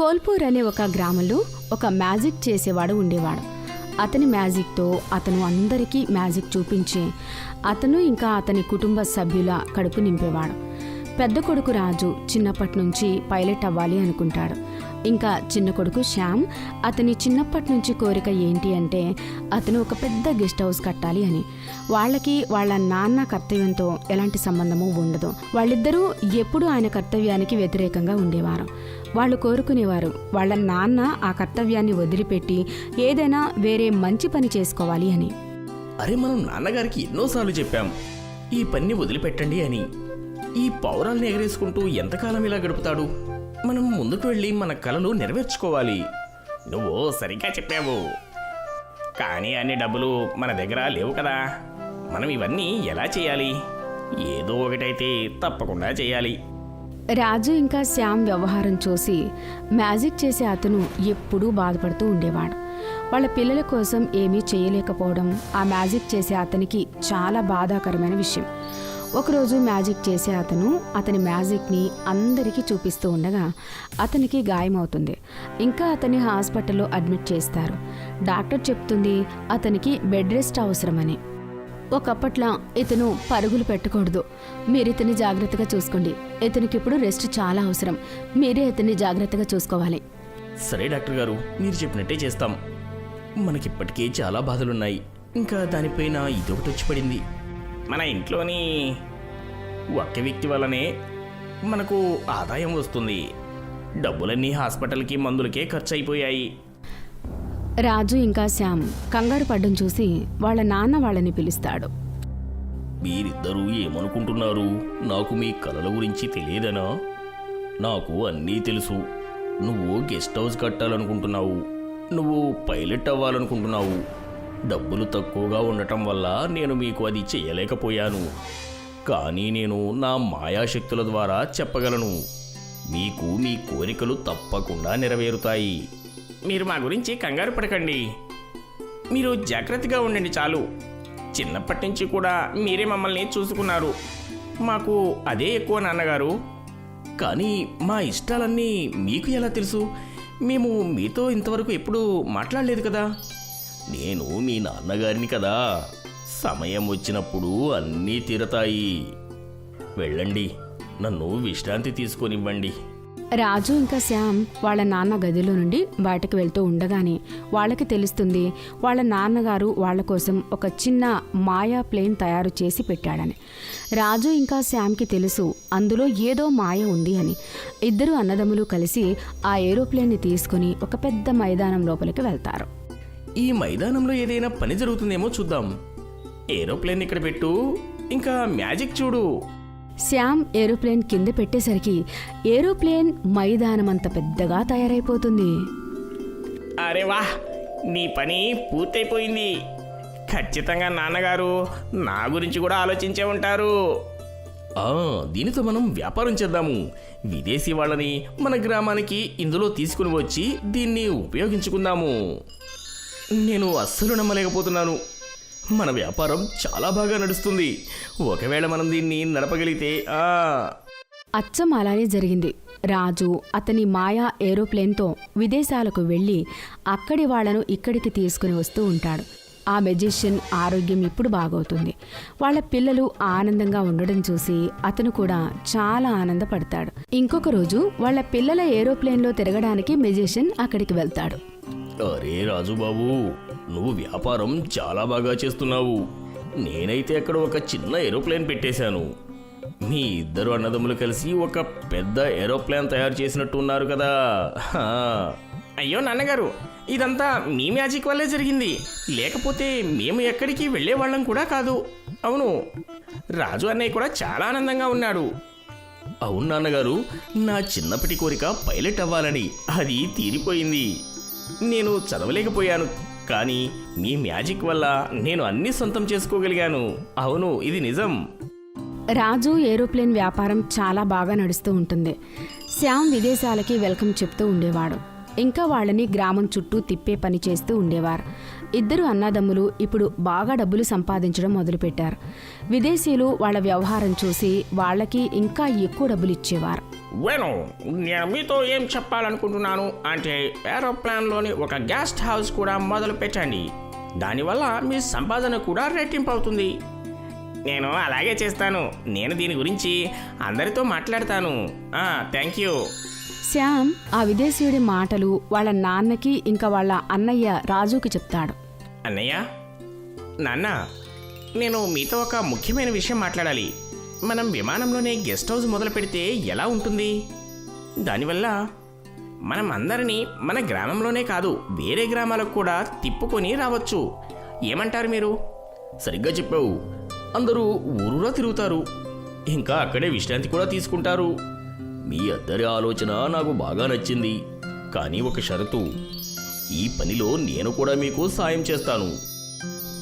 కోల్పూర్ అనే ఒక గ్రామంలో ఒక మ్యాజిక్ చేసేవాడు ఉండేవాడు. అతని మ్యాజిక్తో అతను అందరికీ మ్యాజిక్ చూపించి అతను ఇంకా అతని కుటుంబ సభ్యుల కడుపు నింపేవాడు. పెద్ద కొడుకు రాజు చిన్నప్పటి నుంచి పైలట్ అవ్వాలి అనుకుంటాడు. ఇంకా చిన్న కొడుకు శ్యామ్ అతని చిన్నప్పటి నుంచి కోరిక ఏంటి అంటే అతను ఒక పెద్ద గెస్ట్ హౌస్ కట్టాలి అని. వాళ్ళకి వాళ్ళ నాన్న కర్తవ్యంతో ఎలాంటి సంబంధము ఉండదు. వాళ్ళిద్దరూ ఎప్పుడూ ఆయన కర్తవ్యానికి వ్యతిరేకంగా ఉండేవారు. వాళ్ళు కోరుకునేవారు వాళ్ళ నాన్న ఆ కర్తవ్యాన్ని వదిలిపెట్టి ఏదైనా వేరే మంచి పని చేసుకోవాలి అని. అరే మనం నాన్నగారికి ఎన్నోసార్లు చెప్పాం ఈ పని వదిలిపెట్టండి అని. ఈ పౌరాల్ని ఎగరేసుకుంటూ ఎంతకాలం ఇలా గడుపుతాడు? మనం ముందుకు వెళ్ళి మన కలలు నెరవేర్చుకోవాలి. నువ్వు సరిగ్గా చెప్పావు. కానీ అన్ని డబ్బులు మన దగ్గర లేవు కదా. మనం ఇవన్నీ ఎలా చేయాలి? ఏదో ఒకటైతే తప్పకుండా చేయాలి. రాజు ఇంకా శ్యామ్ వ్యవహారం చూసి మ్యాజిక్ చేసే అతను ఎప్పుడూ బాధపడుతూ ఉండేవాడు. వాళ్ళ పిల్లల కోసం ఏమీ చేయలేకపోవడం ఆ మ్యాజిక్ చేసే అతనికి చాలా బాధాకరమైన విషయం. ఒకరోజు మ్యాజిక్ చేసే అతను అతని మ్యాజిక్ని అందరికీ చూపిస్తూ ఉండగా అతనికి గాయమవుతుంది. ఇంకా అతన్ని హాస్పిటల్లో అడ్మిట్ చేస్తారు. డాక్టర్ చెప్తుంది అతనికి బెడ్ రెస్ట్ అవసరమని. ఒకప్పట్లా ఇతను పరుగులు పెట్టకూడదు. మీరు ఇతన్ని జాగ్రత్తగా చూసుకోండి. ఇతనికి ఇప్పుడు రెస్ట్ చాలా అవసరం. మీరే ఇతన్ని జాగ్రత్తగా చూసుకోవాలి. సరే డాక్టర్ గారు మీరు చెప్పినట్టే చేస్తాం. మనకిప్పటికే చాలా బాధలున్నాయి. ఇంకా దానిపైన ఇదొకటి వచ్చి పడింది. మన ఇంట్లోని ఒక్క వ్యక్తి వల్లనే మనకు ఆదాయం వస్తుంది. డబ్బులన్నీ హాస్పిటల్కి మందులకే ఖర్చు అయిపోయాయి రాజు ఇంకా శ్యామ్ కంగారు పడ్డం చూసి వాళ్ళ నాన్న వాళ్ళని పిలుస్తాడు. మీరిద్దరూ ఏమనుకుంటున్నారు? నాకు మీ కలల గురించి తెలియదనా? నాకు అన్నీ తెలుసు. నువ్వు గెస్ట్ హౌస్ కట్టాలనుకుంటున్నావు. నువ్వు పైలట్ అవ్వాలనుకుంటున్నావు. డబ్బులు తక్కువగా ఉండటం వల్ల నేను మీకు అది చేయలేకపోయాను. కానీ నేను నా మాయాశక్తుల ద్వారా చెప్పగలను. మీకు మీ కోరికలు తప్పకుండా నెరవేరుతాయి. మీరు మా గురించి కంగారు పడకండి. మీరు జాగ్రత్తగా ఉండండి చాలు. చిన్నప్పటి నుంచి కూడా మీరే మమ్మల్ని చూసుకున్నారు. మాకు అదే ఎక్కువ నాన్నగారు. కానీ మా ఇష్టాలన్నీ మీకు ఎలా తెలుసు? మేము మీతో ఇంతవరకు ఎప్పుడూ మాట్లాడలేదు కదా? నేను మీ నాన్నగారిని కదా. సమయం వచ్చినప్పుడు అన్నీ తీరతాయి. వెళ్ళండి. నన్ను విశ్రాంతి తీసుకొనివ్వండి. రాజు ఇంకా శ్యామ్ వాళ్ళ నాన్న గదిలో నుండి బయటకు వెళ్తూ ఉండగానే వాళ్ళకి తెలుస్తుంది వాళ్ళ నాన్నగారు వాళ్ళ కోసం ఒక చిన్న మాయా ప్లేన్ తయారు చేసి పెట్టాడని. రాజు ఇంకా శ్యామ్కి తెలుసు అందులో ఏదో మాయ ఉంది అని. ఇద్దరు అన్నదమ్ములు కలిసి ఆ ఏరోప్లేన్ని తీసుకుని ఒక పెద్ద మైదానం లోపలికి వెళ్తారు. ఈ మైదానంలో ఏదైనా పని జరుగుతుందేమో చూద్దాం. ఏరోప్లేన్ ఇక్కడ పెట్టు. ఇంకా మ్యాజిక్ చూడు. శ్యామ్ ఏరోప్లేన్ కింద పెట్టేసరికి ఏరోప్లేన్ మైదానం అంత పెద్దగా తయారైపోతుంది. అరే వా నీ పని పూర్తయిపోయింది. ఖచ్చితంగా నాన్నగారు నా గురించి కూడా ఆలోచించే ఉంటారు. దీనితో మనం వ్యాపారం చేద్దాము. విదేశీ వాళ్ళని మన గ్రామానికి ఇందులో తీసుకుని వచ్చి దీన్ని ఉపయోగించుకుందాము. నేను అస్సలు నమ్మలేకపోతున్నాను. మన వ్యాపారం చాలా బాగా నడుస్తుంది. ఒకవేళ మనం దీన్ని నడపగలిగితే ఆ. అచ్చం అలానే జరిగింది. రాజు అతని మాయా ఏరోప్లేన్తో విదేశాలకు వెళ్ళి అక్కడి వాళ్ళను ఇక్కడికి తీసుకుని వస్తూ ఉంటాడు. ఆ మెజిషియన్ ఆరోగ్యం ఇప్పుడు బాగవుతుంది. వాళ్ళ పిల్లలు ఆనందంగా ఉండడం చూసి అతను కూడా చాలా ఆనందపడతాడు. ఇంకొక రోజు వాళ్ళ పిల్లల ఏరోప్లేన్లో తిరగడానికి మెజిషియన్ అక్కడికి వెళ్తాడు. అరే రాజుబాబు నువ్వు వ్యాపారం చాలా బాగా చేస్తున్నావు. నేనైతే అక్కడ ఒక చిన్న ఏరోప్లేన్ పెట్టేశాను. మీ ఇద్దరు అన్నదమ్ములు కలిసి ఒక పెద్ద ఏరోప్లేన్ తయారు చేసినట్టు ఉన్నారు కదా. అయ్యో నాన్నగారు ఇదంతా మీ మ్యాజిక్ వల్లే జరిగింది. లేకపోతే మేము ఎక్కడికి వెళ్ళేవాళ్ళం కూడా కాదు. అవును రాజు అన్నయ్య కూడా చాలా ఆనందంగా ఉన్నాడు. అవును నాన్నగారు నా చిన్నప్పటి కోరిక పైలట్ అవ్వాలని అది తీరిపోయింది. నేను చదవలేకపోయాను. కానీ మీ మ్యాజిక్ వల్ల నేను అన్ని సొంతం చేసుకోగలిగాను. అవును ఇది నిజం. రాజు ఏరోప్లేన్ వ్యాపారం చాలా బాగా నడుస్తూ ఉంటుంది. శ్యామ్ విదేశాలకి వెల్కమ్ చెప్తూ ఉండేవాడు. ఇంకా వాళ్ళని గ్రామం చుట్టూ తిప్పే పని చేస్తూ ఉండేవారు. ఇద్దరు అన్నదమ్ములు ఇప్పుడు బాగా డబ్బులు సంపాదించడం మొదలుపెట్టారు. విదేశీయులు వాళ్ళ వ్యవహారం చూసి వాళ్ళకి ఇంకా ఎక్కువ డబ్బులు ఇచ్చేవారు. వేణు నేను మీతో ఏం చెప్పాలనుకుంటున్నాను? అంటే ఏరోప్లాన్లోని ఒక గెస్ట్ హౌస్ కూడా మొదలు పెట్టండి దానివల్ల మీ సంపాదన కూడా రెట్టింపు అవుతుంది. నేను అలాగే చేస్తాను. నేను దీని గురించి అందరితో మాట్లాడతాను. Thank you. శ్యామ్ ఆ విదేశీయుడి మాటలు వాళ్ళ నాన్నకి ఇంకా వాళ్ళ అన్నయ్య రాజుకి చెప్తాడు. అన్నయ్య? నాన్న నేను మీతో ఒక ముఖ్యమైన విషయం మాట్లాడాలి. మనం విమానంలోనే గెస్ట్ హౌస్ మొదలు పెడితే ఎలా ఉంటుంది? దానివల్ల మనం అందరినీ మన గ్రామంలోనే కాదు వేరే గ్రామాలకు కూడా తిప్పుకొని రావచ్చు. ఏమంటారు మీరు? సరిగ్గా చెప్పావు. అందరూ ఊరురా తిరుగుతారు. ఇంకా అక్కడే విశ్రాంతి కూడా తీసుకుంటారు. మీ అద్దరి ఆలోచన నాకు బాగా నచ్చింది. కానీ ఒక షరతు ఈ పనిలో నేను కూడా మీకు సాయం చేస్తాను.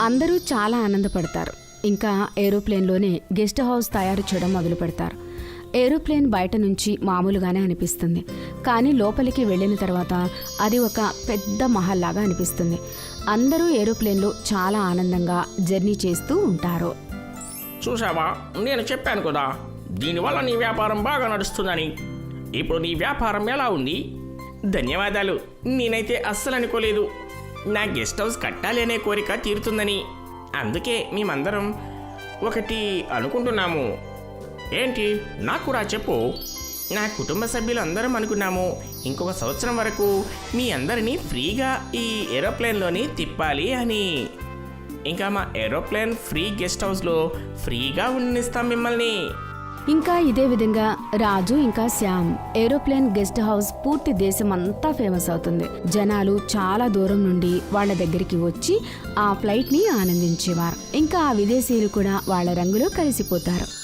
అందరూ చాలా ఆనందపడతారు. ఇంకా ఏరోప్లేన్లోనే గెస్ట్ హౌస్ తయారు చేయడం మొదలు పెడతారు. ఏరోప్లేన్ బయట నుంచి మామూలుగానే అనిపిస్తుంది. కానీ లోపలికి వెళ్ళిన తర్వాత అది ఒక పెద్ద మహల్ లాగా అనిపిస్తుంది. అందరూ ఏరోప్లేన్లో చాలా ఆనందంగా జర్నీ చేస్తూ ఉంటారు. చూసావా నేను చెప్పాను కదా దీనివల్ల నీ వ్యాపారం బాగా నడుస్తుందని. ఇప్పుడు నీ వ్యాపారం ఎలా ఉంది? ధన్యవాదాలు. నేనైతే అస్సలు అనుకోలేదు. నా గెస్ట్ హౌస్ కట్టాలి అనే కోరిక తీరుతుందని. అందుకే మేమందరం ఒకటి అనుకుంటున్నాము. ఏంటి? నాకు కూడా చెప్పు. నా కుటుంబ సభ్యులు అందరం అనుకున్నాము. ఇంకొక సంవత్సరం వరకు మీ అందరినీ ఫ్రీగా ఈ ఏరోప్లేన్లోని తిప్పాలి అని. ఇంకా మా ఏరోప్లేన్ ఫ్రీ గెస్ట్ హౌస్లో ఫ్రీగా ఉండనిస్తాం మిమ్మల్ని. ఇంకా ఇదే విధంగా రాజు ఇంకా శ్యామ్. ఏరోప్లేన్ గెస్ట్ హౌస్ పూర్తి దేశం అంతా ఫేమస్ అవుతుంది. జనాలు చాలా దూరం నుండి వాళ్ళ దగ్గరికి వచ్చి ఆ ఫ్లైట్ని ఆనందించేవారు. ఇంకా ఆ విదేశీయులు కూడా వాళ్ళ రంగులో కలిసిపోతారు.